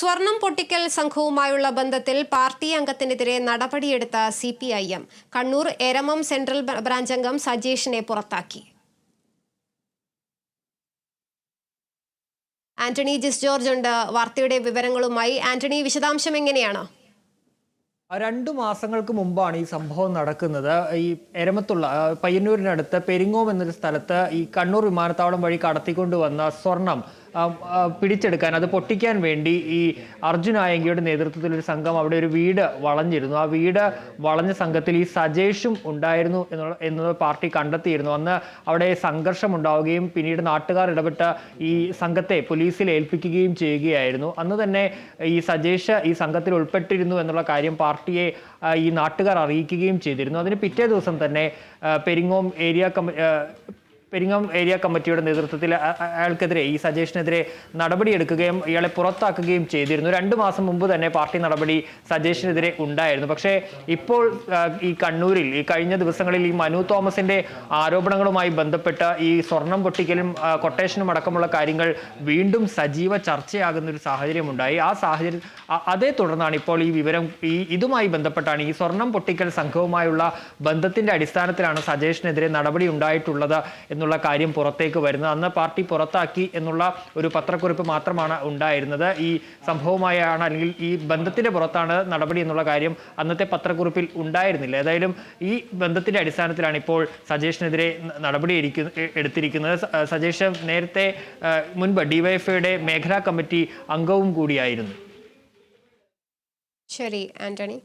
സ്വർണം പൊട്ടിക്കൽ സംഘവുമായുള്ള ബന്ധത്തിൽ പാർട്ടി അംഗത്തിനെതിരെ നടപടിയെടുത്ത C P I M Kannur Eramam central branch അംഗം സജേഷിനെ പുറത്താക്കി. ആന്റണി ജിസ് ജോർജ് ഉണ്ട്. വാർത്തയുടെ വിവരങ്ങളുമായി ആന്റണി വിശദാംശം എങ്ങനെയാണ്? രണ്ടു മാസങ്ങൾക്ക് മുമ്പാണ് ഈ സംഭവം നടക്കുന്നത്. ഈ എരമത്തുള്ള പയ്യന്നൂരിനടുത്ത് പെരിങ്ങോം എന്നൊരു സ്ഥലത്ത് ഈ കണ്ണൂർ വിമാനത്താവളം വഴി കടത്തിക്കൊണ്ടുവന്ന സ്വർണം പിടിച്ചെടുക്കാൻ അത് പൊട്ടിക്കാൻ വേണ്ടി ഈ അർജുൻ ആയങ്കിയുടെ നേതൃത്വത്തിൽ ഒരു സംഘം അവിടെ ഒരു വീട് വളഞ്ഞിരുന്നു. ആ വീട് വളഞ്ഞ സംഘത്തിൽ ഈ സജേഷും ഉണ്ടായിരുന്നു എന്നുള്ള എന്നത് പാർട്ടി കണ്ടെത്തിയിരുന്നു. അന്ന് അവിടെ സംഘർഷം ഉണ്ടാവുകയും പിന്നീട് നാട്ടുകാർ ഇടപെട്ട ഈ സംഘത്തെ പോലീസിൽ ഏൽപ്പിക്കുകയും ചെയ്യുകയായിരുന്നു. അന്ന് തന്നെ ഈ സജേഷ് ഈ സംഘത്തിൽ ഉൾപ്പെട്ടിരുന്നു എന്നുള്ള കാര്യം പാർട്ടിയെ ഈ നാട്ടുകാർ അറിയിക്കുകയും ചെയ്തിരുന്നു. അതിന് പിറ്റേ ദിവസം തന്നെ പെരിങ്ങോം ഏരിയ കമ്മ ആ, പെരിങ്ങോം ഏരിയ കമ്മിറ്റിയുടെ നേതൃത്വത്തിൽ അയാൾക്കെതിരെ ഈ സജേഷിനെതിരെ നടപടിയെടുക്കുകയും ഇയാളെ പുറത്താക്കുകയും ചെയ്തിരുന്നു. രണ്ട് മാസം മുമ്പ് തന്നെ പാർട്ടി നടപടി സജേഷിനെതിരെ ഉണ്ടായിരുന്നു. പക്ഷേ ഇപ്പോൾ ഈ കണ്ണൂരിൽ ഈ കഴിഞ്ഞ ദിവസങ്ങളിൽ ഈ മനു തോമസിന്റെ ആരോപണങ്ങളുമായി ബന്ധപ്പെട്ട ഈ സ്വർണം പൊട്ടിക്കലും കൊട്ടേഷനും അടക്കമുള്ള കാര്യങ്ങൾ വീണ്ടും സജീവ ചർച്ചയാകുന്ന ഒരു സാഹചര്യം ഉണ്ടായി ആ സാഹചര്യം അതേ തുടർന്നാണ് ഇപ്പോൾ ഈ വിവരം ഈ ഇതുമായി ബന്ധപ്പെട്ടാണ് ഈ സ്വർണം പൊട്ടിക്കൽ സംഘവുമായുള്ള ബന്ധത്തിന്റെ അടിസ്ഥാനത്തിലാണ് സജേഷിനെതിരെ നടപടി ഉണ്ടായിട്ടുള്ളത് എന്നുള്ള കാര്യം പുറത്തേക്ക് വരുന്നത്. അന്ന് പാർട്ടി പുറത്താക്കി എന്നുള്ള ഒരു പത്രക്കുറിപ്പ് മാത്രമാണ് ഉണ്ടായിരുന്നത്. ഈ സംഭവമായാണ് അല്ലെങ്കിൽ ഈ ബന്ധത്തിന്റെ പുറത്താണ് നടപടി എന്നുള്ള കാര്യം അന്നത്തെ പത്രക്കുറിപ്പിൽ ഉണ്ടായിരുന്നില്ല. ഏതായാലും ഈ ബന്ധത്തിന്റെ അടിസ്ഥാനത്തിലാണ് ഇപ്പോൾ സജേഷിനെതിരെ നടപടി എടുത്തിരിക്കുന്നത്. സജേഷ് നേരത്തെ മുൻപ് ഡിവൈഎഫ്ഐയുടെ മേഖലാ കമ്മിറ്റി അംഗവും കൂടിയായിരുന്നു. ശരി ആന്റണി.